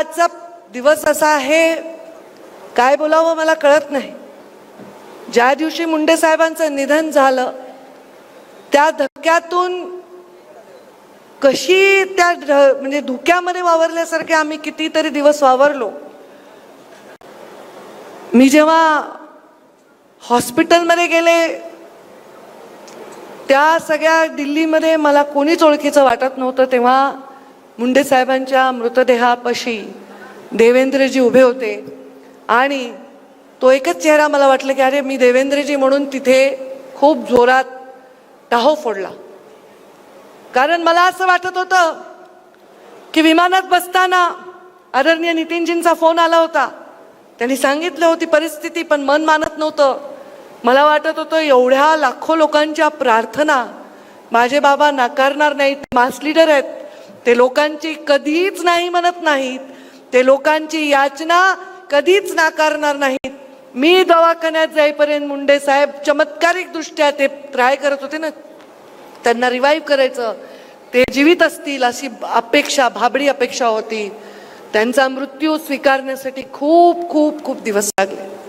आजचा दिवस असा आहे काय बोलावं मला कळत नाही. ज्या दिवशी मुंडे साहेबांचं निधन झालं त्या धक्क्यातून कशी त्या म्हणजे धुक्यामध्ये वावरल्यासारखे आम्ही कितीतरी दिवस वावरलो. मी जेव्हा हॉस्पिटलमध्ये गेले त्या सगळ्या दिल्लीमध्ये मला कोणीच ओळखीचं वाटत नव्हतं तेव्हा मुंडे साहेबांच्या मृतदेहापाशी देवेंद्रजी उभे होते. आणि तो एकच चेहरा मला वाटलं की अरे मी देवेंद्रजी म्हणून तिथे खूप जोरात टाहो फोडला. कारण मला असं वाटत होतं की विमानात बसताना आदरणीय नितीनजींचा फोन आला होता. त्यांनी सांगितलं होती परिस्थिती पण मन मानत नव्हतं. मला वाटत होतं एवढ्या लाखो लोकांच्या प्रार्थना माझे बाबा नाकारणार नाहीत मास लीडर आहेत. ते लोकांची कधीच नाही म्हणत नाहीत. ते लोकांची याचना कधीच नाकारणार नाहीत. मी दवाखान्यात जाईपर्यंत मुंडे साहेब चमत्कारिक दृष्ट्या ते ट्राय करत होते ना. त्यांना रिवाईव्ह करायचं. ते जीवित असतील अशी अपेक्षा भाबडी अपेक्षा होती. त्यांचा मृत्यू स्वीकारण्यासाठी खूप खूप खूप दिवस लागले.